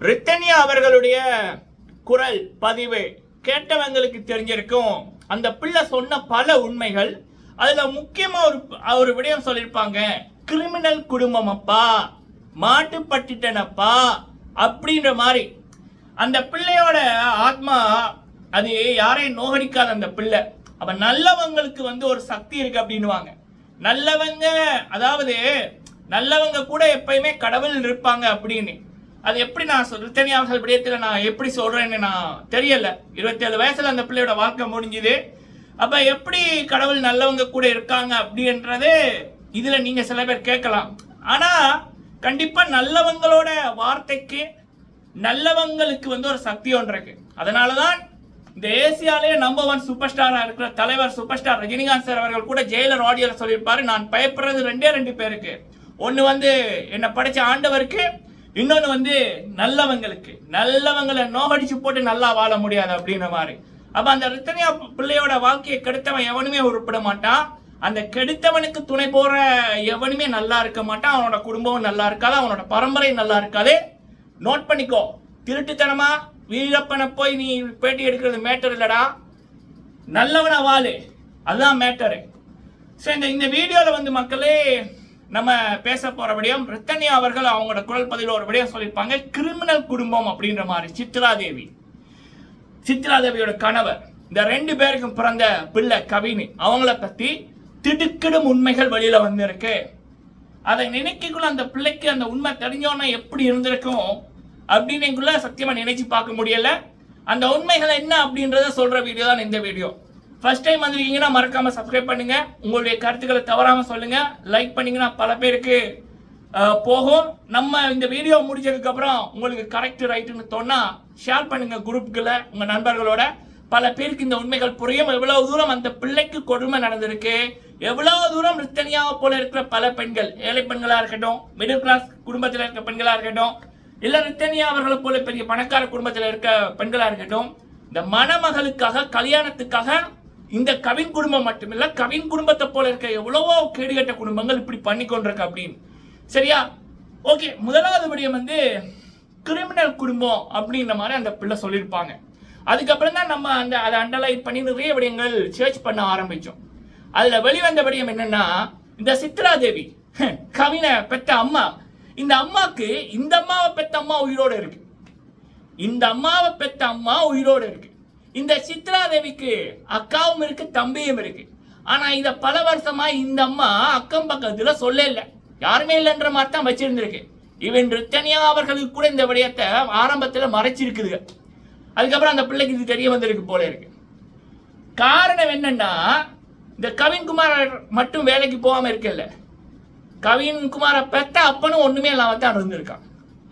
ரித்தனியா அவர்களுடைய குரல் பதிவு கேட்டவங்களுக்கு தெரிஞ்சிருக்கும். அந்த பிள்ளை சொன்ன பல உண்மைகள் அதுல முக்கியமா ஒரு ஒரு விடயம் சொல்லியிருப்பாங்க. கிரிமினல் குடும்பம் அப்பா மாட்டுப்பட்டுட்டனப்பா அப்படின்ற மாதிரி. அந்த பிள்ளையோட ஆத்மா அது யாரையும் நோகடிக்காத அந்த பிள்ளை. அப்ப நல்லவங்களுக்கு வந்து ஒரு சக்தி இருக்கு அப்படின்னுவாங்க. நல்லவங்க அதாவது நல்லவங்க கூட எப்பயுமே கடவுள் இருப்பாங்க அப்படின்னு. அது எப்படி நான் சொல் தனியாக விடயத்தில் நான் எப்படி சொல்றேன்னு நான் தெரியல. இருபத்தேழு வயசுல அந்த பிள்ளையோட வாழ்க்கை முடிஞ்சுது. அப்ப எப்படி கடவுள் நல்லவங்க கூட இருக்காங்க அப்படின்றது இதுல நீங்க சில பேர் கேட்கலாம். ஆனா கண்டிப்பா நல்லவங்களோட வார்த்தைக்கு நல்லவங்களுக்கு வந்து ஒரு சக்தி ஒன்று இருக்கு. அதனாலதான் இந்த ஏசியாலேயே நம்பர் ஒன் சூப்பர் ஸ்டாரா இருக்கிற தலைவர் சூப்பர் ஸ்டார் ரஜினிகாந்த் சார் அவர்கள் கூட ஜெயிலர் ஆடியோல சொல்லியிருப்பாரு. நான் பயப்படுறது ரெண்டே ரெண்டு பேருக்கு. ஒன்னு வந்து என்னை படிச்ச ஆண்டவருக்கு இன்னொன்று வந்து நல்லவங்களுக்கு நல்லவங்களை நோகடிச்சு போட்டு நல்லா வாழ முடியாது அப்படின்ற மாதிரி. அப்ப அந்த ரித்தனியா பிள்ளையோட வாழ்க்கையை கெடுத்தவன் எவனுமே உருப்பிட மாட்டான். அந்த கெடுத்தவனுக்கு துணை போற எவனுமே நல்லா இருக்க மாட்டான். அவனோட குடும்பமும் நல்லா இருக்காது அவனோட பரம்பரை நல்லா இருக்காது. நோட் பண்ணிக்கோ திருட்டுத்தனமா வீரப்பனை போய் நீ பேட்டி எடுக்கிறது மேட்டர் இல்லடா. நல்லவனா வாழு அதுதான் மேட்டரு சரி இந்த இந்த வீடியோவில் வந்து மக்களே நம்ம பேச போற விடயம் ரித்தனியா அவர்கள் அவங்களோட குரல் பதிவில் ஒரு விடயம் சொல்லியிருப்பாங்க. கிரிமினல் குடும்பம் அப்படின்ற மாதிரி சித்ரா தேவி கணவர். இந்த ரெண்டு பேருக்கும் பிறந்த பிள்ளை கவினி. அவங்கள பத்தி திடுக்கிடும் உண்மைகள் வெளியில வந்திருக்கு. அதை நினைக்கக்குள்ள அந்த பிள்ளைக்கு அந்த உண்மை தெரிஞ்சோன்னா எப்படி இருந்திருக்கும் அப்படின்னுக்குள்ள சத்தியமா நினைச்சு பார்க்க முடியல. அந்த உண்மைகள் என்ன அப்படின்றத சொல்ற வீடியோ தான் இந்த வீடியோ. ஃபர்ஸ்ட் டைம் வந்திருக்கீங்கன்னா மறக்காம சப்ஸ்கிரைப் பண்ணுங்க. உங்களுடைய கருத்துக்களை தவறாம சொல்லுங்க. லைக் பண்ணீங்கன்னா பல பேருக்கு போகும். நம்ம இந்த வீடியோ முடிஞ்சதுக்கப்புறம் உங்களுக்கு கரெக்ட் ரைட்டுன்னு தோணா ஷேர் பண்ணுங்க குரூப்புக்குள்ள உங்க நண்பர்களோட. பல பேருக்கு இந்த உண்மைகள் புரியும். எவ்வளவு தூரம் அந்த பிள்ளைக்கு கொடுமை நடந்திருக்கு. எவ்வளவு தூரம் ரித்தனியாவை போல இருக்கிற பல பெண்கள் ஏழை பெண்களா இருக்கட்டும் மிடில் கிளாஸ் குடும்பத்தில் இருக்க பெண்களா இருக்கட்டும் இல்ல ரித்தனியா அவர்களை போல பெரிய பணக்கார குடும்பத்தில் இருக்க பெண்களா இருக்கட்டும் இந்த மணமகளுக்காக கல்யாணத்துக்காக இந்த கவின் குடும்பம் மட்டுமில்ல கவின் குடும்பத்தை போல இருக்க எவ்வளவோ கேடுகட்ட குடும்பங்கள் இப்படி பண்ணி கொண்டிருக்கு அப்படின்னு. சரியா? ஓகே முதலாவது விடயம் வந்து கிரிமினல் குடும்பம் அப்படின்ற மாதிரி அந்த பிள்ளை சொல்லியிருப்பாங்க. அதுக்கப்புறம் தான் நம்ம அந்த அதை அண்டர்லைன் பண்ணி நிறைய விடயங்கள் சர்ச் பண்ண ஆரம்பித்தோம் அதில் வெளிவந்த விடயம் என்னென்னா இந்த சித்ரா தேவி கவினை பெத்த அம்மா. இந்த அம்மாக்கு இந்த அம்மாவை பெத்த அம்மா உயிரோடு இருக்கு. இந்த அம்மாவை பெத்த அம்மா உயிரோடு இருக்கு. இந்த சித்ரா தேவிக்கு அக்காவும் இருக்கு தம்பியும் இருக்கு. ஆனா இத பல வருஷமா இந்த அம்மா அக்கம் பக்கத்துல சொல்ல இல்லை. யாருமே இல்லைன்ற மாதிரி தான் வச்சிருந்திருக்கு. இவன் ரித்தனியா அவர்களுக்கு கூட இந்த விடயத்தை ஆரம்பத்துல மறைச்சிருக்குதுங்க. அதுக்கப்புறம் அந்த பிள்ளைக்கு இது தெரிய வந்திருக்கு போல இருக்கு. காரணம் என்னன்னா இந்த கவின்குமார் மட்டும் வேலைக்கு போகாம இருக்கல. கவின்குமாரை பெத்த அப்பனும் ஒண்ணுமே இல்லாம தான் இருந்திருக்கான்.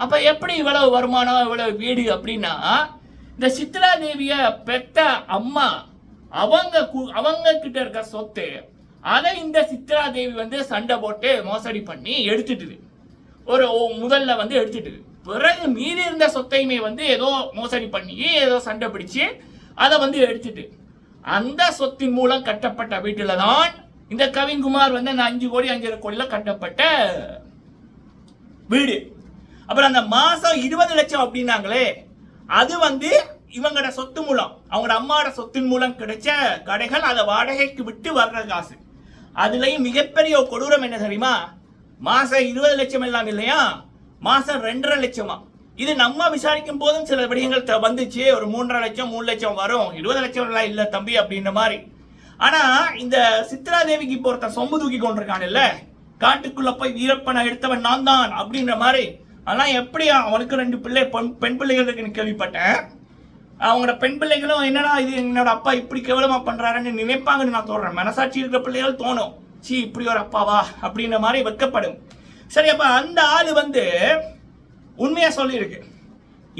அப்ப எப்படி இவ்வளவு வருமானம் இவ்வளவு வீடு அப்படின்னா இந்த சித்ரா தேவிய பெத்த அம்மா அவங்க கு- அவங்க கிட்ட இருக்க சொத்து அதை இந்த சித்ரா தேவி வந்து சண்டை போட்டு மோசடி பண்ணி எடுத்துட்டுது. ஒரு முதல்ல வந்து எடுத்துட்டுது. பிறகு மீதி இருந்த சொத்தையுமே வந்து ஏதோ மோசடி பண்ணி ஏதோ சண்டை பிடிச்சு அதை வந்து எடுத்துட்டு. அந்த சொத்தின் மூலம் கட்டப்பட்ட வீட்டில் தான் இந்த கவின்குமார் வந்து அந்த அஞ்சு கோடி அஞ்சரை கோடியில் கட்டப்பட்ட வீடு. அப்புறம் அந்த மாசம் இருபது லட்சம் அப்படின்னாங்களே அது வந்து இவங்களோட சொத்து மூலம் அவங்களோட அம்மாவோட சொத்தின் மூலம் கிடைச்ச கடைகள் அதை வாடகைக்கு விட்டு வர்ற காசு. அதுலயும் மிகப்பெரிய கொடூரம் என்ன தெரியுமா? மாசம் இருபது லட்சம் எல்லாம் இல்லையா? மாசம் ரெண்டரை லட்சமா. இது நம்ம விசாரிக்கும் போதும் சில விடயங்கள் வந்துச்சு. ஒரு மூன்றரை லட்சம் மூணு லட்சம் வரும். இருபது லட்சம் எல்லாம் இல்ல தம்பி அப்படின்ற மாதிரி. ஆனா இந்த சித்ரா தேவிக்கு இப்போ ஒருத்தன் சொம்பு தூக்கி கொண்டிருக்கான்ல காட்டுக்குள்ள போய் வீரப்பனை எடுத்தவன் நான் தான் அப்படின்ற மாதிரி ஆனால் எப்படி அவனுக்கு ரெண்டு பிள்ளை பெண் பெண் பிள்ளைகள் இருக்குன்னு கேள்விப்பட்டேன். அவங்களோட பெண் பிள்ளைகளும் என்னடா இது? என்னோட அப்பா இப்படி கேவலமா பண்றாருன்னு நினைப்பாங்கன்னு நான் சொல்றேன். மனசாட்சி இருக்கிற பிள்ளைகள் தோணும். சீ இப்படி ஒரு அப்பாவா? அப்படின்ற மாதிரி வெக்கப்படும் சரி அப்ப அந்த ஆள் வந்து உண்மையா சொல்லியிருக்கு.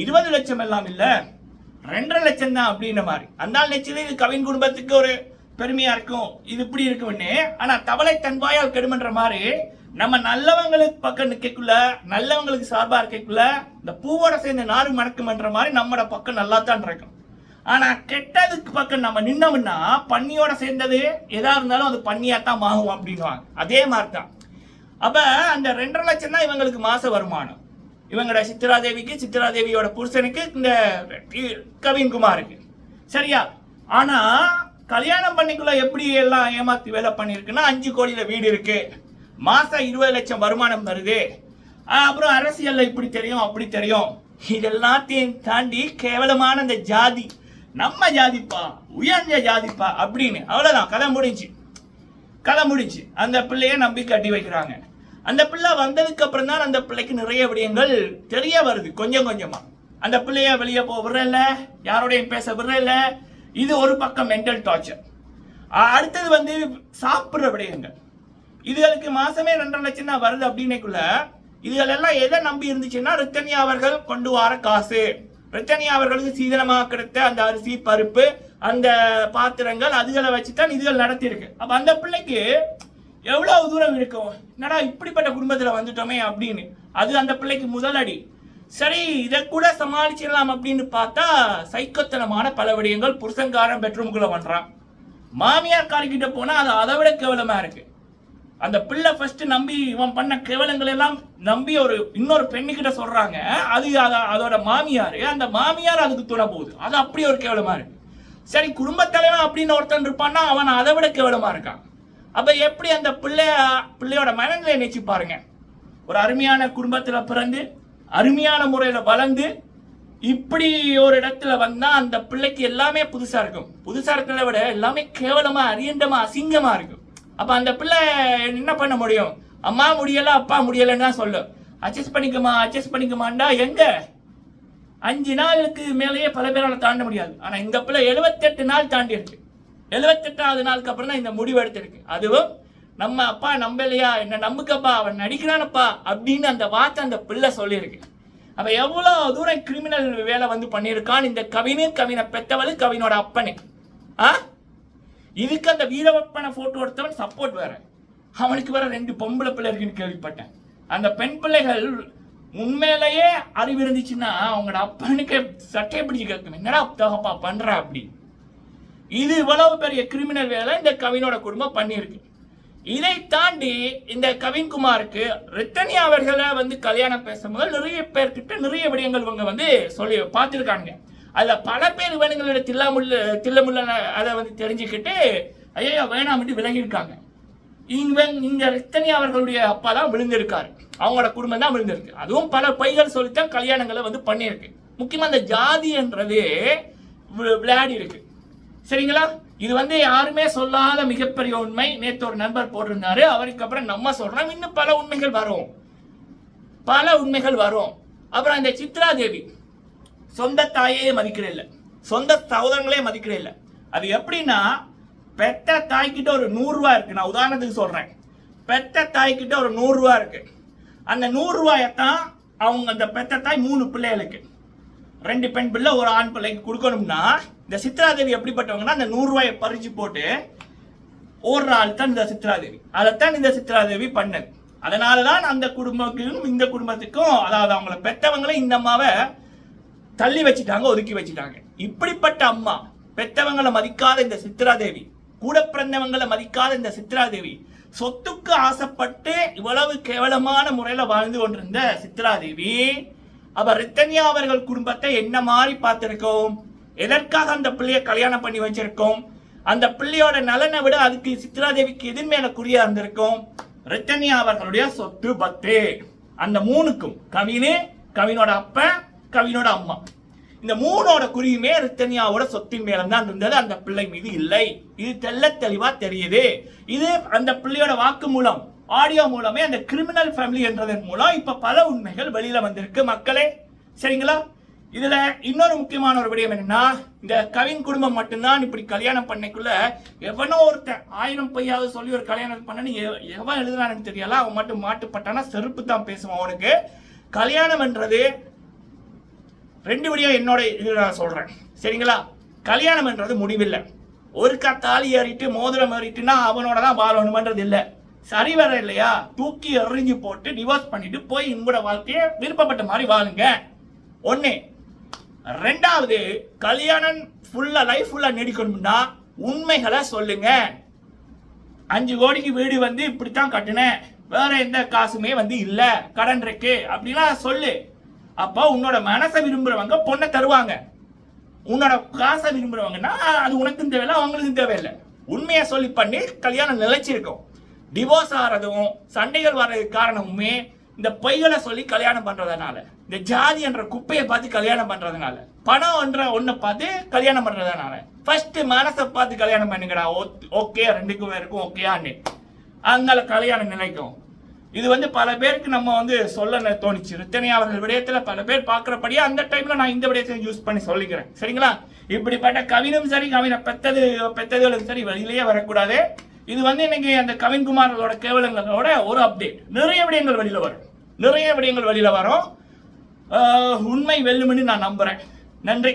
இருபது லட்சம் எல்லாம் இல்லை ரெண்டரை லட்சம் தான் அப்படின்ற மாதிரி. அந்த ஆள் நிச்சயம் இது கவின் குடும்பத்துக்கு ஒரு பெருமையா இருக்கும். இது இப்படி இருக்கும்னு. ஆனா தவளை தன் வாயால் கெடுமன்ற மாதிரி நம்ம நல்லவங்களுக்கு பக்கம் நிற்கக்குள்ள நல்லவங்களுக்கு சார்பாக இருக்கக்குள்ள இந்த பூவோட சேர்ந்து நாறு மணக்குமன்ற மாதிரி நம்மட பக்கம் நல்லா தான் இருக்கும் ஆனால் கெட்டதுக்கு பக்கம் நம்ம நின்னோம்னா பன்னியோட சேர்ந்தது எதா இருந்தாலும் அது பன்னியாத்தான் ஆகும் அப்படின்வாங்க அதே மாதிரி தான் அப்போ அந்த ரெண்டரை லட்சம் தான் இவங்களுக்கு மாத வருமானம். இவங்களோட சித்ராதேவிக்கு சித்ராதேவியோட புருஷனுக்கு இந்த கவின்குமாருக்கு. சரியா? ஆனால் கல்யாணம் பண்ணிக்குள்ள எப்படி எல்லாம் ஏமாத்தி வேலை பண்ணியிருக்குன்னா அஞ்சு கோடியில் வீடு இருக்குது மாசம் இருபது லட்சம் வருமானம் வருது. அப்புறம் அரசியல்ல இப்படி தெரியும் அப்படி தெரியும். இதெல்லாத்தையும் தாண்டி கேவலமான இந்த ஜாதி. நம்ம ஜாதிப்பா உயர்ந்த ஜாதிப்பா அப்படின்னு. அவ்வளவுதான். கதை முடிஞ்சு. கதை முடிஞ்சு. அந்த பிள்ளைய நம்பி கட்டி வைக்கிறாங்க. அந்த பிள்ளை வந்ததுக்கு அப்புறம் தான் அந்த பிள்ளைக்கு நிறைய விடயங்கள் தெரிய வருது கொஞ்சம் கொஞ்சமா. அந்த பிள்ளைய வெளியே போக விடுறல யாரோடையும் பேச விடுறல இது ஒரு பக்கம் மென்டல் டார்ச்சர் அடுத்தது வந்து சாப்பிட்ற விடயங்கள். இதுகளுக்கு மாசமே ரெண்டரை லட்சம் தான் வருது அப்படின்னக்குள்ள இதுகளெல்லாம் எதை நம்பி இருந்துச்சுன்னா ரித்தனியா அவர்கள் கொண்டு வர காசு. ரித்தனி அவர்களுக்கு சீதனமாக கிடைத்த அந்த அரிசி பருப்பு அந்த பாத்திரங்கள் அதுகளை வச்சு தான் இதுகள் நடத்தியிருக்கு. அப்போ அந்த பிள்ளைக்கு எவ்வளவு தூரம் இருக்கும்? என்னடா இப்படிப்பட்ட குடும்பத்தில் வந்துட்டோமே அப்படின்னு. அது அந்த பிள்ளைக்கு முதலடி சரி இதை கூட சமாளிச்சிடலாம் அப்படின்னு பார்த்தா சைக்கத்தனமான பல விடயங்கள் புருஷன்காரன் பெட்ரூமுக்குள்ள பண்ணுறான் மாமியார் காரிக்கிட்ட போனால் அது அதை விட கேவலமாக இருக்குது அந்த பிள்ளை ஃபர்ஸ்ட் நம்பி இவன் பண்ண கேவலங்கள் எல்லாம் நம்பி ஒரு இன்னொரு பெண்ணுகிட்ட சொல்றாங்க. அது அதோட மாமியார். அந்த மாமியார் அதுக்கு துணை போகுது. அது அப்படி ஒரு கேவலமா இருக்கு. சரி குடும்பத் தலைவன் அப்படின்னு ஒருத்தன் இருப்பான்னா அவன் அதை விட கேவலமா இருக்கான். அப்ப எப்படி அந்த பிள்ளைய பிள்ளையோட மனநிலை நினைச்சு பாருங்க. ஒரு அருமையான குடும்பத்துல பிறந்து அருமையான முறையில வளர்ந்து இப்படி ஒரு இடத்துல வந்தா அந்த பிள்ளைக்கு எல்லாமே புதுசா இருக்கும். புதுசா இருக்கிறத விட எல்லாமே கேவலமா அரியண்டமா அசிங்கமா இருக்கும். அப்போ அந்த பிள்ளை என்ன பண்ண முடியும்? அம்மா முடியல அப்பா முடியலைன்னு தான் சொல்லும் அட்ஜஸ்ட் பண்ணிக்கமா அட்ஜஸ்ட் பண்ணிக்கமாண்டா எங்க? அஞ்சு நாளுக்கு மேலேயே பல பேரால் தாண்ட முடியாது. ஆனால் இந்த பிள்ளை 78 நாள் தாண்டி இருக்கு 78வது நாளுக்கு அப்புறம் தான் இந்த முடிவு எடுத்திருக்கு. அதுவும் நம்ம அப்பா நம்பலையா? என்ன நம்புக்கப்பா? அவன் நடிக்கிறானப்பா? அப்படின்னு அந்த வார்த்தை அந்த பிள்ளை சொல்லியிருக்கு. அப்போ எவ்வளோ தூரம் கிரிமினல் வேலை வந்து பண்ணியிருக்கான் இந்த கவினு கவினை பெற்றவள் கவினோட அப்பனு. ஆ? இதுக்கு அந்த வீரவப்பனை போட்டோ எடுத்தவன் சப்போர்ட் வேற. அவனுக்கு வேற ரெண்டு பொம்பளை பிள்ளை இருக்குன்னு கேள்விப்பட்டேன். அந்த பெண் பிள்ளைகள் உண்மையிலேயே அறிவு இருந்துச்சுன்னா அவங்களோட அப்பனுக்கு சட்டையை பிடிச்சி கேட்கும் என்னடா தகப்பா பண்ற அப்படி? இது இவ்வளவு பெரிய கிரிமினல் வேலை இந்த கவினோட குடும்பம் பண்ணியிருக்கு. இதை தாண்டி இந்த கவின்குமாருக்கு ரித்தனி அவர்களை வந்து கல்யாணம் பேசும்போது நிறைய பேர்கிட்ட நிறைய விடயங்கள் இவங்க வந்து சொல்லி பார்த்துருக்காங்க அதில் பல பேர் இவனுங்களோட தில்லாமுள்ள தில்லமுள்ள அதை வந்து தெரிஞ்சுக்கிட்டு ஐயோ வேணாம்னு விலகியிருக்காங்க. இவன் இந்த ரித்தனி அவர்களுடைய அப்பா தான் விழுந்திருக்காரு. அவங்களோட குடும்பம் தான் விழுந்திருக்கு. அதுவும் பல பொய்கள் சொல்லித்தான் கல்யாணங்களை வந்து பண்ணியிருக்கு. முக்கியமாக அந்த ஜாதி என்றது வி- விளையாடி இருக்கு சரிங்களா? இது வந்து யாருமே சொல்லாத மிகப்பெரிய உண்மை. நேற்று ஒரு நண்பர் போட்டிருந்தாரு. அவருக்கு அப்புறம் நம்ம சொல்றோம். இன்னும் பல உண்மைகள் வரும். பல உண்மைகள் வரும். அப்புறம் அந்த சித்ரா தேவி. சொந்த தாயே மதிக்கிற இல்லை. சொந்த சகோதரங்களே மதிக்கிற இல்லை. அது எப்படின்னா பெத்த தாய்கிட்ட ஒரு நூறுரூவா இருக்கு. நான் உதாரணத்துக்கு சொல்றேன். பெத்த தாய்கிட்ட ஒரு நூறுரூவா இருக்கு. அந்த நூறுரூவாயத்தான் அவங்க அந்த பெத்த தாய் மூணு பிள்ளைகளுக்கு. ரெண்டு பெண் பிள்ளை ஒரு ஆண் பிள்ளைக்கு கொடுக்கணும்னா இந்த சித்ராதேவி எப்படிப்பட்டவங்கன்னா அந்த நூறுரூவாயை பறிச்சு போட்டு ஓடுற ஆள் தான் இந்த சித்ராதேவி அதைத்தான் இந்த சித்ராதேவி பண்ணது. அதனாலதான் அந்த குடும்பத்துக்கும் இந்த குடும்பத்துக்கும் அதாவது அவங்கள பெற்றவங்களும் இந்த அம்மாவை தள்ளி வச்சுட்டாங்க ஒதுக்கி வச்சுட்டாங்க. இப்படிப்பட்ட அம்மா பெத்தவங்களை மதிக்காத இந்த சித்ராதேவி கூட பிறந்தவங்களை மதிக்காத இந்த சித்ராதேவி சொத்துக்கு ஆசைப்பட்டு இவ்வளவு கேவலமான முறையில் வாழ்ந்து கொண்டிருந்த சித்ராதேவி அவ ரித்தன்யா அவர்கள் குடும்பத்தை என்ன மாதிரி பார்த்துருக்கோம்? எதற்காக அந்த பிள்ளைய கல்யாணம் பண்ணி வச்சிருக்கோம்? அந்த பிள்ளையோட நலனை விட அதுக்கு சித்ராதேவிக்கு எதிர் மேல குறியா இருந்திருக்கும்? ரித்தன்யா அவர்களுடைய சொத்து பத்து. அந்த மூணுக்கும் கவினு கவினோட அப்பன் கவினோட அம்மா. இந்த மூணோட குறியுமே ரித்தன்யாவோட சொத்தின் மேலம் தான் இருந்தது. அந்த பிள்ளை மீது இல்லை. இது தெள்ள தெளிவா தெரியுது. இது அந்த பிள்ளையோட வாக்கு மூலம் ஆடியோ மூலமே அந்த கிரிமினல் ஃபேமிலி என்றதன் மூலம் இப்ப பல உண்மைகள் வெளியில வந்திருக்கு. மக்களே சரிங்களா? இதுல இன்னொரு முக்கியமான ஒரு விடயம் என்னன்னா இந்த கவின் குடும்பம் மட்டும்தான் இப்படி கல்யாணம் பண்ணைக்குள்ள எவனோ ஒருத்தன் ஆயிரம் பையாவது சொல்லி ஒரு கல்யாணம் பண்ணனு எவன் எழுதுனான்னு தெரியல. அவன் மட்டும் மாட்டுப்பட்டானா செருப்பு தான் பேசுவான் அவனுக்கு. கல்யாணம் என்றது ரெண்டு வழியாக என்னோட இது நான் சொல்கிறேன் சரிங்களா? கல்யாணம் என்றது முடிவில்லை. ஒருக்கா கத்தாலி ஏறிட்டு மோதிரம் ஏறிட்டுனா அவனோட தான் வாழணுமன்றது இல்லை. சரி வர இல்லையா? தூக்கி எறிஞ்சு போட்டு டிவோர்ஸ் பண்ணிட்டு போய் உங்களோட வாழ்க்கையை விருப்பப்பட்ட மாதிரி வாழுங்க. ஒன்று ரெண்டாவது கல்யாணம் ஃபுல்லாக லைஃப் ஃபுல்லாக நீடிக்கணும்னா உண்மைகளை சொல்லுங்க. அஞ்சு கோடிக்கு வீடு வந்து இப்படித்தான் கட்டினேன். வேற எந்த காசுமே வந்து இல்லை. கடன் இருக்கு. அப்படிலாம் சொல்லு. அப்போ உன்னோட மனசை விரும்புறவங்க பொண்ணை தருவாங்க. உன்னோட காசை விரும்புறவங்கன்னா அது உனக்கும் தேவையில்லை அவங்களுக்கும் தேவையில்லை. உண்மையை சொல்லி பண்ணி கல்யாணம் நிலைச்சிருக்கும். டிவோர்ஸ் ஆகிறதும் சண்டைகள் வர்றதுக்கு காரணமுமே இந்த பொய்களை சொல்லி கல்யாணம் பண்றதுனால இந்த ஜாதி என்ற குப்பையை பார்த்து கல்யாணம் பண்றதுனால பணம் என்ற ஒன்றை பார்த்து கல்யாணம் பண்றதுனால ஃபர்ஸ்ட் மனசை பார்த்து கல்யாணம் பண்ணுங்கடா ஓகே ரெண்டுக்கும் இருக்கும் ஓகேயான்னு. அங்கால கல்யாணம் நிலைக்கும் இது வந்து பல பேருக்கு நம்ம வந்து சொல்ல தோணுச்சு. ரித்தனை அவர்கள் விடயத்தில் பல பேர் பார்க்குறபடியே அந்த டைமில் நான் இந்த விடயத்தை யூஸ் பண்ணி சொல்லிக்கிறேன். சரிங்களா? இப்படிப்பட்ட கவினும் சரி கவினை பெத்தது பெத்ததுகளும் சரி வெளியிலேயே வரக்கூடாது. இது வந்து இன்னைக்கு அந்த கவின்குமாரோட கேவலங்களோட ஒரு அப்டேட் நிறைய விடயங்கள் வெளியில் வரும். நிறைய விடயங்கள் வெளியில் வரும். உண்மை வெல்லும்னு நான் நம்புகிறேன் நன்றி.